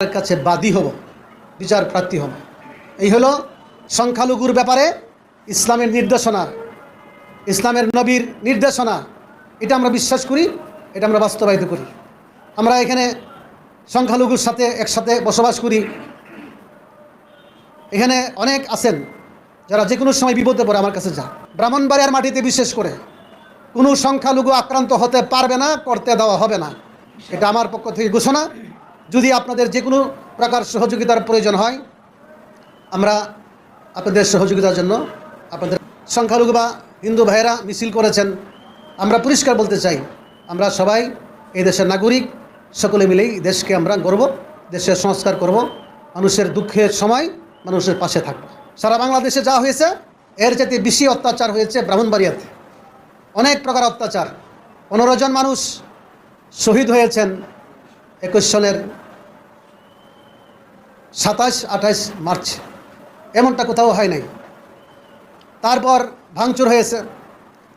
কাছে বাদী হব, বিচার প্রার্থী হব। এই হলো সংখ্যালঘুর ব্যাপারে ইসলামের নির্দেশনা, ইসলামের নবীর নির্দেশনা। এটা আমরা বিশ্বাস করি, এটা আমরা বাস্তবায়িত করি। আমরা এখানে সংখ্যালঘুর সাথে একসাথে বসবাস করি। এখানে অনেক আছেন যারা যে কোনো সময় বিপদে পড়ে আমার কাছে যান। ব্রাহ্মণবাড়িয়ার মাটিতে বিশেষ করে কোনো সংখ্যালঘু আক্রান্ত হতে পারবে না, করতে দেওয়া হবে না। এটা আমার পক্ষ থেকে ঘোষণা। যদি আপনাদের যে কোনো প্রকার সহযোগিতার প্রয়োজন হয়, আমরা আপনাদের সহযোগিতার জন্য আপনাদের সংখ্যালঘু বা হিন্দু ভাইয়েরা মিছিল করেছেন। আমরা পরিষ্কার বলতে চাই, আমরা সবাই এই দেশের নাগরিক, সকলে মিলেই দেশকে আমরা গর্ব দেশের সংস্কার করব, মানুষের দুঃখের সময় মানুষের পাশে থাকব। সারা বাংলাদেশে যা হয়েছে, এর চাইতে বেশি অত্যাচার হয়েছে ব্রাহ্মণবাড়িয়াতে। অনেক প্রকার অত্যাচার। পনেরো জন মানুষ শহীদ হয়েছেন একুশ সনের সাতাশ, আঠাশ মার্চ। এমনটা কোথাও হয় নাই। তারপর ভাঙচুর হয়েছে।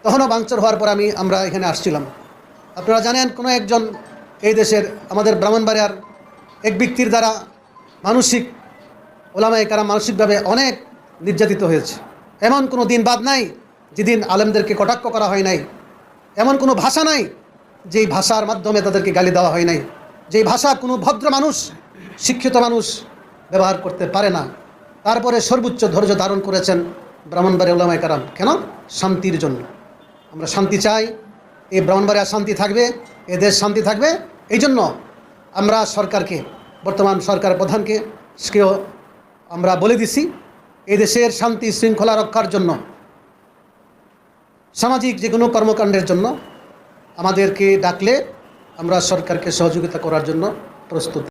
তখনও ভাঙচুর হওয়ার পর আমি, আমরা এখানে আসছিলাম। আপনারা জানেন, কোনো একজন এই দেশের, আমাদের ব্রাহ্মণবাড়িয়ার এক ব্যক্তির দ্বারা মানসিক, ওলামায় কারা মানসিকভাবে অনেক নির্যাতিত হয়েছে। এমন কোনো দিন বাদ নাই, যেদিন আলেমদেরকে কটাক্ষ করা হয় নাই। এমন কোনো ভাষা নাই, যেই ভাষার মাধ্যমে তাদেরকে গালি দেওয়া হয় নাই। যেই ভাষা কোনো ভদ্র মানুষ, শিক্ষিত মানুষ ব্যবহার করতে পারে না। তারপরে সর্বোচ্চ ধৈর্য ধারণ করেছেন ব্রাহ্মণবাড়ি ওলামায় কারাম। কেন? শান্তির জন্য। আমরা শান্তি চাই এই ব্রাহ্মণবাড়িয়া শান্তি থাকবে, এ দেশ শান্তি থাকবে, এই জন্য আমরা সরকারকে, বর্তমান সরকার প্রধানকে কেও আমরা বলে দিছি এই দেশের শান্তি শৃঙ্খলা রক্ষার জন্য, সামাজিক যে কোনো কর্মকাণ্ডের জন্য আমাদেরকে ডাকলে আমরা সরকারকে সহযোগিতা করার জন্য প্রস্তুত।